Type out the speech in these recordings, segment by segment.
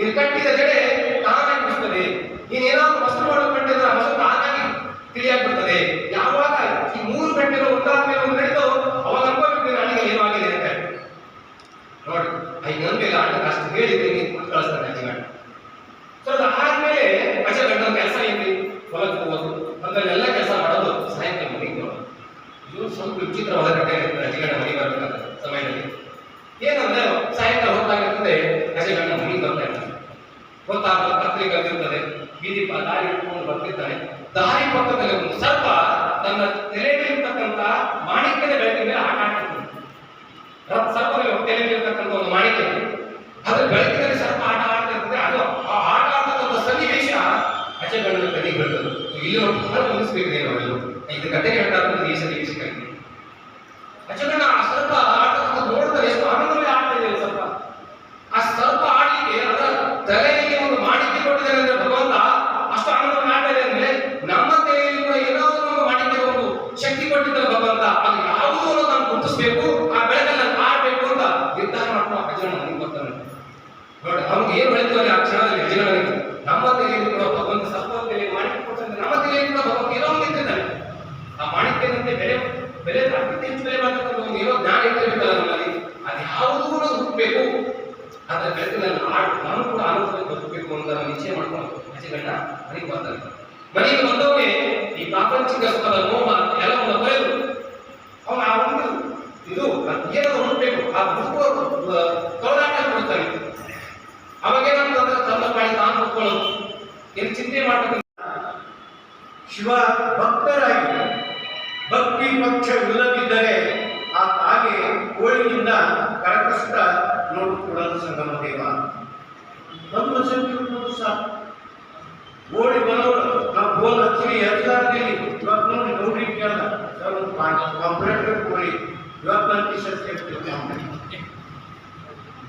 ನೀನು ಕಟ್ಟಿದ ಜಡೆ ತಾನಾಗಿ ನೀನೇನಾದ್ರೂ ವಸ್ತು ಮಾಡೋ ವಸ್ತು ತಾನಾಗಿ ಯಾವಾಗ ಈ ಮೂರು ಗಂಟೆಗಳು ಒಂದಾದ ಮೇಲೆ ಒಂದು ಅವಾಗ ಅನ್ಕೋಬೇಕು ಏನೂ ಆಗಿದೆ ಅಂತ ನೋಡಿ, ಐದು ನಂಬಿಲ್ಲ ಅಣ್ಣ ಅಷ್ಟು ಹೇಳಿದ್ರೆ ನೀನು ಕಳಿಸ್ತಾನೆ ಅಜ್ಜಿಗಣ್ಣ ಸೊ ಅದು ಆದ್ಮೇಲೆ ಅಜ್ಜಗಣ್ಣ ಕೆಲಸ ಏನ್ರಿ ಹೊಲಕ್ಕೆ ಹೋಗೋದು. ಹೊಲದಲ್ಲೆಲ್ಲ ಕೆಲಸ ಮಾಡೋದು ಸಾಯಂಕಾಲ ಮನೆಗೆ. ನೋಡೋದು ಇದು ಸ್ವಲ್ಪ ವಿಚಿತ್ರವಾದ ಘಟನೆ ಅಜ್ಜಿಗಣ್ಣ ಮನೆಗೆ ಗೊತ್ತಾಗ ಕತ್ರಿ ಕಲ್ತಿರ್ತದೆ ಬೀದಿ ದಾರಿ ಇಟ್ಕೊಂಡು ಬರ್ತಿದ್ದಾನೆ ದಾರಿ ಪಕ್ಕದಲ್ಲಿ ಒಂದು ಸರ್ಪ ತನ್ನ ತಲೆ ಮೇಲಿರ್ತಕ್ಕಂಥ ಮಾಣಿಕ್ಯದ ಬೆಳಕಿನ ಮೇಲೆ ಆಟ ಆಡ್ತಿರ್ತದೆ ರ- ಸರ್ಪದಲ್ಲಿ ತಲೆಯಲ್ಲಿರ್ತಕ್ಕಂಥ ಒಂದು ಮಾಣಿಕ್ಯ ಅದ್ರ ಬೆಳಕಿನಲ್ಲಿ ಸರ್ಪ ಆಟ ಆಡ್ತಿರ್ತದೆ ಅದು ಆ ಆಟ ಆಡ್ತಕ್ಕಂಥ ಸನ್ನಿವೇಶ ಅಜಗಣ್ಣನ ಕಣ್ಣಿಗೆ ಬರ್ತದೆ ಇಲ್ಲಿ ಗಮನಿಸ್ಬೇಕು ಇದು ಕತೆ ಹೇಳ್ತಾ ಇರ್ತದೆ ಈ ಸನ್ನಿವೇಶಕ್ಕಾಗಿ ಅಜಗಣ್ಣ ಆ ಸರ್ಪ ಆಟವನ್ನು ನೋಡ್ತಾರೆ ಎಷ್ಟು ಆನಂದವೇ ಆಡ್ತಾ ಇದೆ ಸರ್ಪ ಆ ಸರ್ಪ ಆಡ್ಲಿಕ್ಕೆ ಅದರ ತಲೆಯಲ್ಲಿ ಒಂದು ಮಾಣಿಕ್ಯ ಕೊಟ್ಟಿದ್ದಾರೆ ಅಂದ್ರೆ ಭಗವಂತ ಅಷ್ಟು ಆನಂದವನ್ನು ಆಡ್ತಾ ಇದೆ ಅಂದ್ರೆ ನಮ್ಮ ತಲೆಯಲ್ಲಿ ಕೂಡ ಏನಾದರೂ ಒಂದು ಮಾಣಿಕ್ಯ ಒಂದು ಶಕ್ತಿ ಕೊಟ್ಟಿದ್ದಾರೆ ಭಗವಂತ ಅದು ಯಾವುದೋ ಒಂದು ನಾನು ಗುರುತಿಸ್ಬೇಕು ಆ ಬೆಳಕಲ್ಲಿ ನಾನು ಆಡ್ಬೇಕು ಅಂತ ನಿರ್ಧಾರ ಮಾಡ್ಕೊಂಡು ಅಜಗಣ್ಣ ನನಗೆ ಬರ್ತಾನೆ ನೋಡಿ ಅವ್ನಿಗೆ ಏನು ಹೇಳ್ತೀವಲ್ಲ ಆ ಕ್ಷಣದಲ್ಲಿ ಅಜಗಣ್ಣನಿಗೆ ನಮ್ಮ ತಲೆಯಲ್ಲಿ ಕೂಡ ಭಗವಂತ ಸರ್ಪ ತಲೆಯಲ್ಲಿ ಮಾಣಿಕ್ಯ ಕೊಟ್ಟಂತೆ ನಮ್ಮ ತಲೆಯಲ್ಲಿ ಕೂಡ ಭಗವಂತ ಏನೋ ಒಂದು ಇಟ್ಟಿದ್ದಾನೆ ಆ ಮಾಣಿಕ್ಯದಂತೆ ಬೆಲೆ ಬೆಲೆ ಅದಕ್ಕಿಂತ ಹೆಚ್ಚು ಬೆಲೆ ಮಾಡ್ತಕ್ಕಂಥ ಒಂದು ಏನೋ ಜ್ಞಾನ ಇಟ್ಟಿರ್ಬೇಕಲ್ಲ ನಮ್ಮಲ್ಲಿ ಅದು ಯಾವುದೂ ಕೂಡ ಹುಟ್ಟಬೇಕು ಅದರ ಬೆಳಕಿನಲ್ಲಿ ಆಡ್ ನಾನು ಕೂಡ ಆನಂದದಲ್ಲಿ ಬದುಕಬೇಕು ಅಂತ ನಾನು ನಿಶ್ಚಯ ಅಜಗಣ್ಣ ಮನೆಗೆ ಬಂದಂತ ಮನೆಗೆ ಬಂದವನೇ ಈ ಪ್ರಾಪಂಚಿಕ ಸುಖದ ನೋವ ಎಲ್ಲವನ್ನು ಬರೆದು, ಅವನು ಆ ಒಂದು ಇದು ಏನೋ ಹುಡುಕಬೇಕು ಆ ಹುಡುಕುವ ಕೌಲಾಟ ಕೊಡ್ತಾರೆ ಅವಾಗ ಏನಂತಂದ್ರೆ ತನ್ನ ಪಾಡಿ ತಾನು ಹುಡ್ಕೊಳ್ಳೋದು ಏನು ಚಿಂತೆ ಮಾಡಬೇಕು ಶಿವ ಭಕ್ತರಾಗಿ, ಭಕ್ತಿ ಪಕ್ಷವಿಲ್ಲದಿದ್ದರೆ ಆ ತಾಗೆ ಕೋಳಿಯಿಂದ ಕರಕಷ್ಟ ನೋಡಿಕೊಳ್ಳಲು ಸಂಗಮ ದೇವ. ನಮ್ಮ ಸಂಕಲ್ಪ ಸಾಕು. ಓಡಿ ಬರೋರು ನಾವು ಫೋನ್ ಹಚ್ಚಿ ಎತ್ತಾರ್ದಲ್ಲಿ ಇವತ್ತು ನೋಡಿ ಗೌರಿ ಕೇಳ್ದ. ಸರ್, ಒಂದು ಕೋಳಿ ಇವತ್ತು ನನ್ನ ಟಿ ಕೇಳ್ತೀವಿ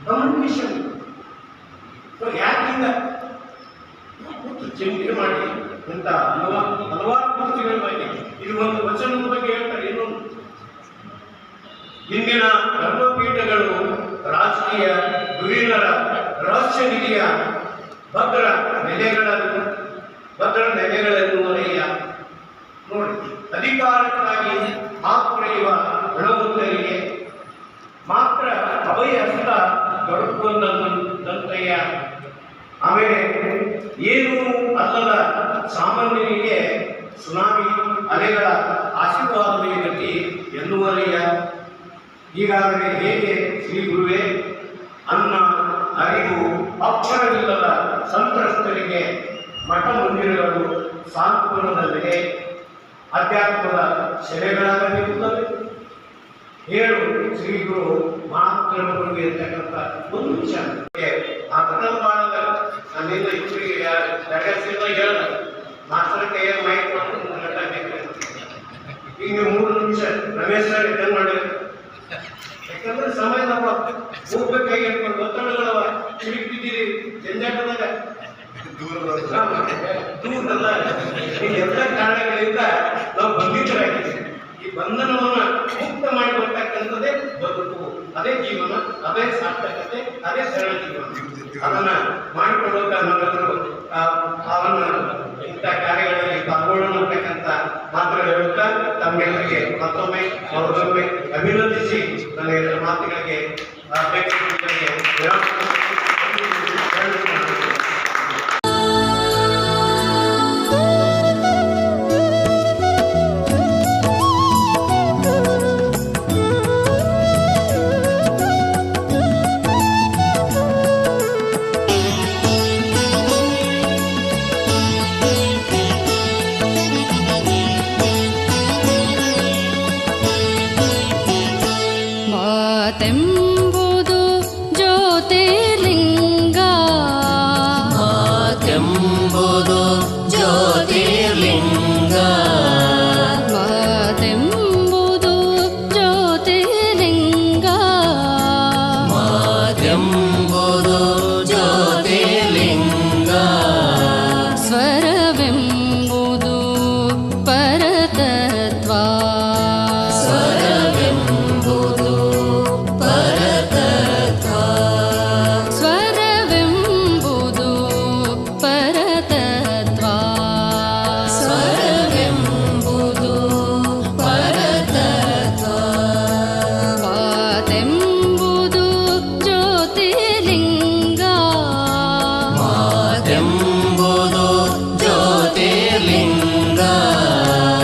ಕಮ್ಯುನಿಕೇಶನ್ ಯಾಕಿಂದ? ಚಿಂತೆ ಮಾಡಿ ಅಂತ ಹಲವಾರು ಹಲವಾರು ಕೃತಿಗಳ ಬಗ್ಗೆ. ಇದು ಒಂದು ವಚನದ ಬಗ್ಗೆ ಹೇಳ್ತಾರೆ ಏನು ಇಂದಿನ ಧರ್ಮಪೀಠಗಳು ರಾಜಕೀಯ ಧುರೀಣರ ರಹಸ್ಯ ನಿಧಿಯ ಭದ್ರ ನೆಲೆಗಳ ಭದ್ರ ನೆಲೆಗಳೆನ್ನುವರೆಯ ನೋಡಿ, ಅಧಿಕಾರಕ್ಕಾಗಿ ಹಾಕುರೆಯುವ ಹಣವಂತರಿಗೆ ಮಾತ್ರ ಅಭಯ ಹಸ್ತ ದೊರಕುವಂದಂತೆಯ ಆಮೇಲೆ ಏನು ಅಲ್ಲದ ಸಾಮಾನ್ಯರಿಗೆ ಸುನಾಮಿ, ಅಲೆಗಳ ಆಶೀರ್ವಾದವೇ ಗತಿ ಎನ್ನುವರೆಯ ಈಗಾಗಲೇ ಹೇಗೆ ಶ್ರೀ ಗುರುವೇ, ಅನ್ನ, ಅರಿವು, ಅಕ್ಷರವಿಲ್ಲದ ಸಂತ್ರಸ್ತರಿಗೆ ಮಠ ಮಂದಿರಗಳು ಸಾಂತ್ವನದ ನೆಲೆ ಅಧ್ಯಾತ್ಮದ ಸೆಲೆಗಳಾಗಲಿರುತ್ತವೆ ಹೇಳು ಏಳು ಗುರು ಮಾತ್ರ ಗುರುಗೆ ಇರ್ತಕ್ಕಂಥ ಒಂದು ವಿಚಾರ ಆ ಮಾಡಲ್ಲ ನನ್ನಿಂದ ಇವರಿಗೆ ಜಗತ್ತಿಂದ ಹೇಳ್ದ ಮಾಸ್ತರ ಕೈಯ ಮೈಕ್ ಮಾಡ್ಕೊಂಡು ಈಗ ನೀವು ಮೂರು ನಿಮಿಷ ರಮೇಶ್ ಸರ್ ಇದನ್ನು ಮಾಡಿರಿ ಯಾಕಂದ್ರೆ ಸಮಯ ನಮ್ಮ ಹೋಗ್ಬೇಕು ಕೈ ಹಿಡ್ಕೊಂಡು ಒತ್ತಡಗಳವ. ಸಿಡಿಕ್ ಬಿದ್ದೀರಿ. ಜಂಜಾಟದಾಗ ದೂರದಲ್ಲ. ಎಲ್ಲ ಕಾರಣಗಳಿಂದ ನಾವು ಬಂಧಿತರಾಗಿದ್ದೀವಿ. ಈ ಬಂಧನವನ್ನ ಮುಕ್ತ ಮಾಡಿ ಬರ್ತಕ್ಕಂಥದ್ದೇ ಬದುಕು ಅದೇ ಜೀವನ ಅದೇ ಸಾರ್ಥಕತೆ ಅದೇ ಸರಳ ಜೀವನ. ಅದನ್ನ ಮಾಡಿಕೊಳ್ಳುವಾಗ ನಾವೆಲ್ಲರೂ ಆ, ಅವನ್ನ ಇಂಥ ಕಾರ್ಯಗಳಲ್ಲಿ ಪಾಲ್ಗೊಳ್ಳೋಣ ಅಂತಕ್ಕಂಥ ಮಾತ್ರ ಹೇಳುತ್ತಾ ತಮ್ಮೆಲ್ಲರಿಗೆ ಮತ್ತೊಮ್ಮೆ ಮತ್ತೊಮ್ಮೆ ಅಭಿನಂದಿಸಿ ನನ್ನ ಮಾತುಗಳಿಗೆ ವಿರಾಮ.